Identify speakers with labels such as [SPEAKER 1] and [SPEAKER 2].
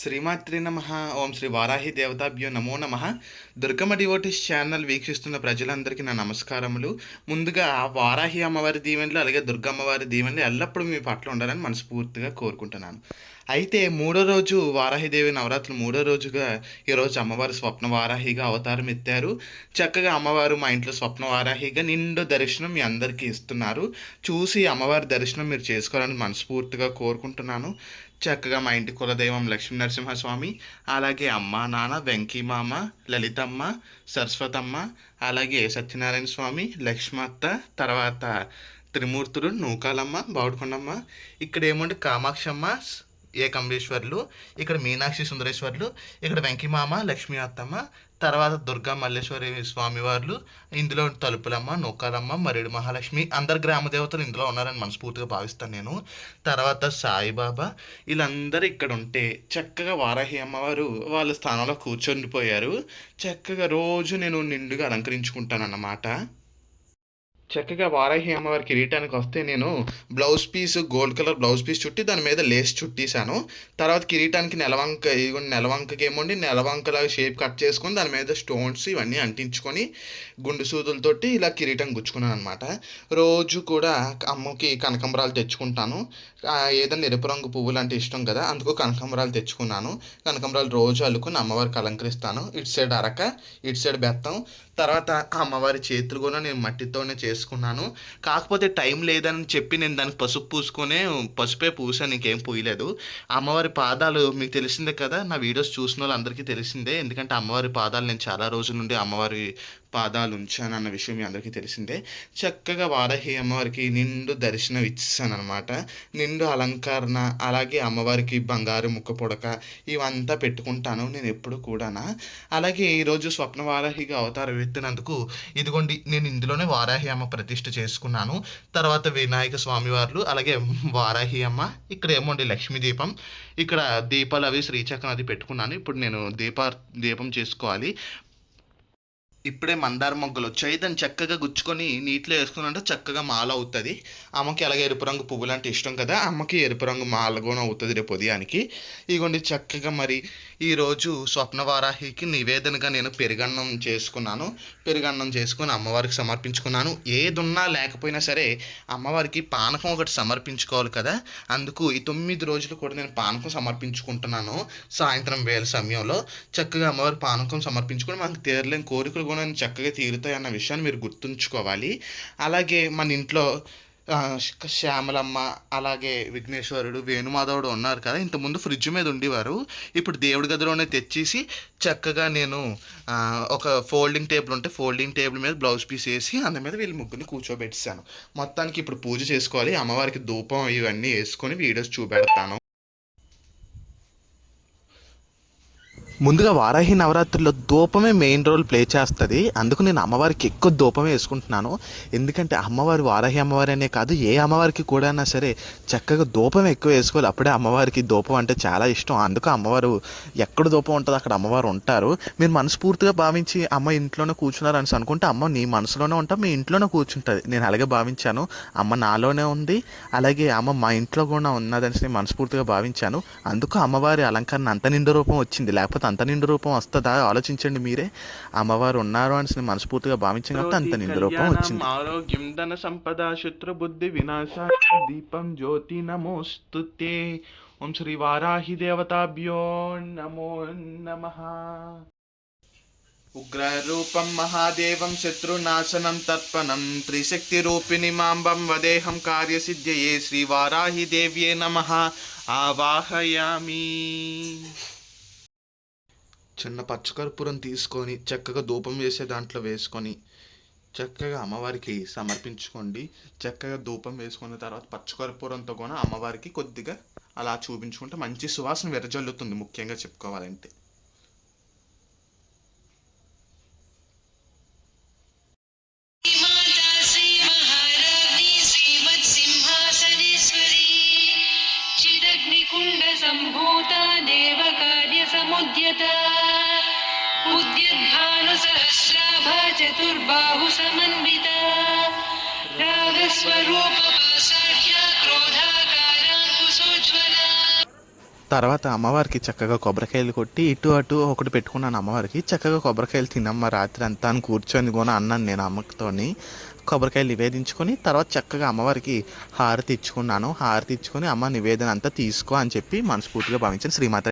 [SPEAKER 1] శ్రీమాత్రి నమ. ఓం శ్రీ వారాహి దేవతాభ్యో నమో నమ. దుర్గమ్మ డివోటిస్ ఛానల్ వీక్షిస్తున్న ప్రజలందరికీ నా నమస్కారములు. ముందుగా వారాహి అమ్మవారి దీవెనలు అలాగే దుర్గమ్మవారి దీవెనలు ఎల్లప్పుడూ మీ పట్ల ఉండాలని మనస్ఫూర్తిగా కోరుకుంటున్నాను. అయితే మూడో రోజు వారాహిదేవి నవరాత్రులు మూడో రోజుగా ఈరోజు అమ్మవారు స్వప్న వారాహిగా అవతారం ఎత్తారు. చక్కగా అమ్మవారు మా ఇంట్లో స్వప్న వారాహిగా నిండు దర్శనం మీ అందరికీ ఇస్తున్నారు. చూసి అమ్మవారి దర్శనం మీరు చేసుకోవాలని మనస్ఫూర్తిగా కోరుకుంటున్నాను. చక్కగా మా ఇంటి కులదైవం లక్ష్మీ నరసింహస్వామి అలాగే అమ్మ నాన్న వెంకీ మామ లలితమ్మ సరస్వతమ్మ అలాగే సత్యనారాయణ స్వామి లక్ష్మత్త తర్వాత త్రిమూర్తులు నూకాలమ్మ బావుడుకొండమ్మ. ఇక్కడ ఏముంటే కామాక్షమ్మ ఏకంబేశ్వర్లు ఇక్కడ మీనాక్షి సుందరేశ్వర్లు ఇక్కడ వెంకిమామ లక్ష్మీ అత్తమ్మ తర్వాత దుర్గా మల్లేశ్వరి స్వామివార్లు ఇందులో తలుపులమ్మ నూకాలమ్మ మరేడు మహాలక్ష్మి అందరు గ్రామ దేవతలు ఇందులో ఉన్నారని మనస్ఫూర్తిగా భావిస్తాను నేను. తర్వాత సాయిబాబా వీళ్ళందరూ ఇక్కడ ఉంటే చక్కగా వారాహి అమ్మవారు వాళ్ళ స్థానంలో కూర్చొనిపోయారు చక్కగా రోజు నేను నిండుగా అలంకరించుకుంటాను అన్నమాట చక్కగా వారాహి అమ్మవారి కిరీటానికి వస్తే నేను blouse piece gold colour blouse piece చుట్టి దాని మీద లేస్ చుట్టేశాను. తర్వాత కిరీటానికి నెలవంక ఇదిగోండి నెలవంకకి ఏమోండి నెలవంకలాగా షేప్ కట్ చేసుకొని దాని మీద స్టోన్స్ ఇవన్నీ అంటించుకొని గుండు సూదులతోటి ఇలా కిరీటం గుచ్చుకున్నాను అనమాట రోజు కూడా అమ్మకి కనకంబరాలు తెచ్చుకుంటాను. ఏదైనా ఎరుపు రంగు పువ్వులు అంటే ఇష్టం కదా అందుకు కనకంబరాలు తెచ్చుకున్నాను. కనకంబరాలు రోజు అల్లుకుని అమ్మవారికి అలంకరిస్తాను. ఇటు సైడ్ అరక ఇటు సైడ్ బెత్తం. తర్వాత అమ్మవారి చేతులు కూడా నేను మట్టితోనే చేసుకున్నాను. కాకపోతే టైం లేదని చెప్పి నేను దానికి పసుపు పూసుకునే పసుపే పూసాను ఇంకేం పూయలేదు. అమ్మవారి పాదాలు మీకు తెలిసిందే కదా నా వీడియోస్ చూసిన వాళ్ళందరికీ తెలిసిందే. ఎందుకంటే అమ్మవారి పాదాలు నేను చాలా రోజుల నుండి అమ్మవారి పాదాలు ఉంచాను అన్న విషయం మీ అందరికీ తెలిసిందే. చక్కగా వారాహి అమ్మవారికి నిండు దర్శనం ఇచ్చాను అనమాట నిండు అలంకరణ అలాగే అమ్మవారికి బంగారు ముక్క పొడక ఇవంతా పెట్టుకుంటాను నేను ఎప్పుడు కూడానా. అలాగే ఈరోజు స్వప్న వారాహిగా అవతారం ఎత్తినందుకు ఇదిగోండి నేను ఇందులోనే వారాహి అమ్మ ప్రతిష్ఠ చేసుకున్నాను. తర్వాత వినాయక స్వామివార్లు అలాగే వారాహి అమ్మ ఇక్కడ ఏమోండి లక్ష్మీ దీపం. ఇక్కడ దీపాలు అవి శ్రీచక్రం అది పెట్టుకున్నాను. ఇప్పుడు నేను దీప దీపం చేసుకోవాలి. ఇప్పుడే మందార మొగ్గలు వచ్చాయి. దాన్ని చక్కగా గుచ్చుకొని నీటిలో వేసుకున్నంటే చక్కగా మాల అవుతుంది. అమ్మకి అలాగే ఎరుపు రంగు పువ్వులు అంటే ఇష్టం కదా. అమ్మకి ఎరుపు రంగు మాల కూడా అవుతుంది రేపు ఉదయానికి. ఇగోండి చక్కగా మరి ఈరోజు స్వప్నవారాహికి నివేదనగా నేను పెరుగన్నం చేసుకున్నాను. పెరుగన్నం చేసుకుని అమ్మవారికి సమర్పించుకున్నాను. ఏదున్నా లేకపోయినా సరే అమ్మవారికి పానకం ఒకటి సమర్పించుకోవాలి కదా. అందుకు ఈ తొమ్మిది రోజులు కూడా నేను పానకం సమర్పించుకుంటున్నాను సాయంత్రం వేల సమయంలో. చక్కగా అమ్మవారి పానకం సమర్పించుకొని మనకు తీరలేని కోరికలు కూడా చక్కగా తీరుతాయి అన్న విషయాన్ని మీరు గుర్తుంచుకోవాలి. అలాగే మన ఇంట్లో శ్యామలమ్మ అలాగే విఘ్నేశ్వరుడు వేణుమాధవుడు ఉన్నారు కదా. ఇంతకుముందు ఫ్రిడ్జ్ మీద ఉండేవారు. ఇప్పుడు దేవుడి గదిలోనే తెచ్చేసి చక్కగా నేను ఒక ఫోల్డింగ్ టేబుల్ ఉంటే ఫోల్డింగ్ టేబుల్ మీద బ్లౌజ్ పీస్ వేసి అందు మీద వీళ్ళు ముగ్గురిని కూర్చోబెట్టాను మొత్తానికి ఇప్పుడు పూజ చేసుకోవాలి. అమ్మవారికి ధూపం ఇవన్నీ వేసుకొని వీడియోస్ చూపెడతాను. ముందుగా వారాహి నవరాత్రుల్లో ధూపమే మెయిన్ రోల్ ప్లే చేస్తుంది. అందుకు నేను అమ్మవారికి ఎక్కువ ధూపమే వేసుకుంటున్నాను. ఎందుకంటే అమ్మవారు వారాహి అమ్మవారి అనే కాదు ఏ అమ్మవారికి కూడా సరే చక్కగా ధూపం ఎక్కువ వేసుకోవాలి. అప్పుడే అమ్మవారికి ధూపం అంటే చాలా ఇష్టం. అందుకు అమ్మవారు ఎక్కడ ధూపం ఉంటుందో అక్కడ అమ్మవారు ఉంటారు. మీరు మనస్ఫూర్తిగా భావించి అమ్మ ఇంట్లోనే కూర్చున్నారు అని అనుకుంటే అమ్మ నీ మనసులోనే ఉంటా మీ ఇంట్లోనే కూర్చుంటుంది. నేను అలాగే భావించాను. అమ్మ నాలోనే ఉంది. అలాగే అమ్మ మా ఇంట్లో కూడా ఉన్నదని నేను మనస్ఫూర్తిగా భావించాను. అందుకు అమ్మవారి అలంకరణ అంత నిండు రూపం వచ్చింది. లేకపోతే అంత నిండు రూపం వస్తుందా? ఆలోచించండి మీరే. అమ్మవారు ఉన్నారు అని మనస్ఫూర్తిగా భావించాను కాబట్టి అంత నిండు రూపం వచ్చింది. ఆరోగ్యం ధన సంపద శత్రు బుద్ధి వినాశ దీపం జ్యోతి నమోస్తుతే. ఓం శ్రీ వారాహి దేవతాభ్యో నమో నమః. ఉగ్రరూపం మహాదేవం శత్రునాశనం తత్పనం త్రిశక్తిరూపిణి మాంబం వదేహం కార్యసిద్ధ్యయే శ్రీవారాహి దేవ్యే నమ. ఆవాహయామి. చిన్న పచ్చకర్పూరం తీసుకొని చక్కగా ధూపం వేసే దాంట్లో వేసుకొని చక్కగా అమ్మవారికి సమర్పించుకోండి. చక్కగా ధూపం వేసుకున్న తర్వాత పచ్చకర్పూరంతో కూడా అమ్మవారికి కొద్దిగా అలా చూపించుకుంటే మంచి సువాసన విరజల్లుతుంది ముఖ్యంగా చెప్పుకోవాలంటే.
[SPEAKER 2] సంభూత దేవ కార్య సముద్యత. उद्यद्भानुसहस्राभा चतुर्बाहुसमन्विता रागस्वरूपपासाढ्या क्रोधाकाराङ्कुशोज्ज्वला
[SPEAKER 1] తర్వాత అమ్మవారికి చక్కగా కొబ్బరికాయలు కొట్టి ఇటు అటు ఒకటి పెట్టుకున్నాను అమ్మవారికి చక్కగా కొబ్బరికాయలు తినమ్మ రాత్రి అంతా అని కూర్చొని కూడా అన్నాను నేను అమ్మతోని కొబ్బరికాయలు నివేదించుకొని తర్వాత చక్కగా అమ్మవారికి హారతి ఇచ్చుకున్నాను హారతి ఇచ్చుకొని అమ్మ నివేదన అంతా తీసుకో అని చెప్పి మనస్ఫూర్తిగా భావించాను శ్రీమాత